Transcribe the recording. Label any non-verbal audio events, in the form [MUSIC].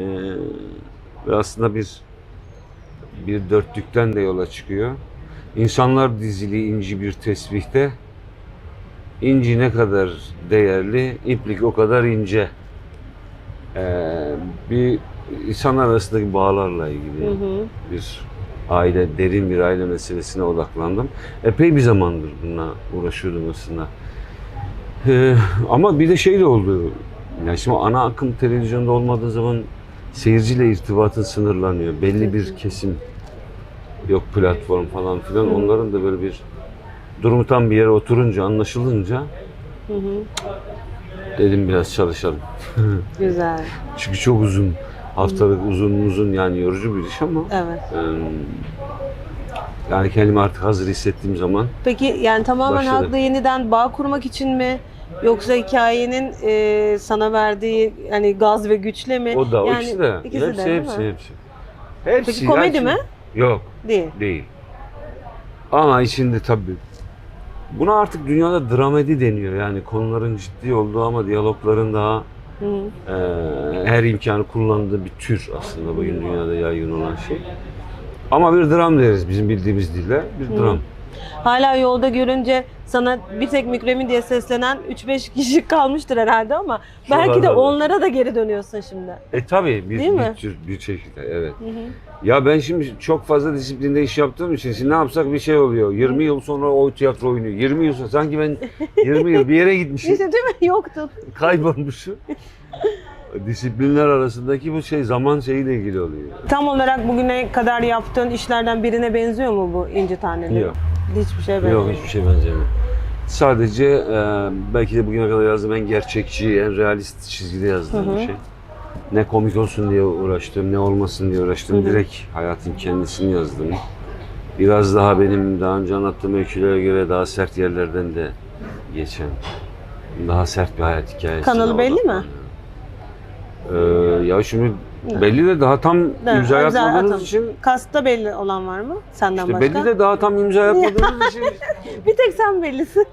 Ee, ve aslında bir bir dörtlükten de yola çıkıyor. İnsanlar dizili inci bir tesbihte. İnci ne kadar değerli, iplik o kadar ince. Ee, bir insanlar arasındaki bağlarla ilgili Hı hı. bir aile, derin bir aile meselesine odaklandım. Epey bir zamandır bununla uğraşıyordum aslında. Ee, ama bir de şey de oldu. Yani şimdi ana akım televizyonda olmadığı zaman seyirciyle irtibatın sınırlanıyor. Belli bir kesim yok platform falan filan. Hı. Onların da böyle bir durumu tam bir yere oturunca, anlaşılınca Hı hı. dedim biraz çalışalım. [LAUGHS] Güzel. Çünkü çok uzun. Haftalık uzun uzun yani yorucu bir iş ama Evet. Yani kendimi artık hazır hissettiğim zaman Peki yani tamamen Başladı. halkla yeniden bağ kurmak için mi? Yoksa hikayenin e, sana verdiği hani gaz ve güçle mi? o da o Yani ikisi de. ikisi hepsi, de, hepsi, mi? hepsi. Hepsi. Peki komedi şimdi- mi? Yok, Değil. değil. Ama içinde tabii. Buna artık dünyada dramedi deniyor. Yani konuların ciddi olduğu ama diyalogların daha Hı. eee, her imkanı kullandığı bir tür aslında bugün dünyada yaygın olan şey. Ama bir dram deriz bizim bildiğimiz dille. Bir Hı. dram. Hala yolda görünce sana bir tek Mükremin diye seslenen 3-5 kişi [LAUGHS] kalmıştır herhalde ama belki de onlara da geri dönüyorsun şimdi. E tabii bir, Değil mi? bir bir şekilde evet. Hı hı. Ya ben şimdi çok fazla disiplinde iş yaptığım için şimdi ne yapsak bir şey oluyor. 20 yıl sonra o tiyatro oynuyor. 20 yıl sonra sanki ben 20 yıl bir yere gitmişim. İşte değil mi? Yoktun. kaybolmuşum. Disiplinler arasındaki bu şey zaman şeyiyle ilgili oluyor. Tam olarak bugüne kadar yaptığın işlerden birine benziyor mu bu inci taneleri? Yok. Hiçbir şey benziyor. Yok hiçbir şey benzemiyor. Sadece e, belki de bugüne kadar yazdığım en gerçekçi, en realist çizgide yazdığım Hı hı. bir şey. Ne komik olsun diye uğraştım, ne olmasın diye uğraştım. Hı hı. Direkt hayatın kendisini yazdım. Biraz daha benim daha önce anlattığım öykülere göre daha sert yerlerden de geçen, daha sert bir hayat hikayesi. Kanalı belli mi? Ee, ya şimdi belli de daha tam Da- imza imza atam- için Kasta belli olan var mı? Senden işte başka? belli de daha tam imza [LAUGHS] atmadığımız için Bir tek sen bellisin.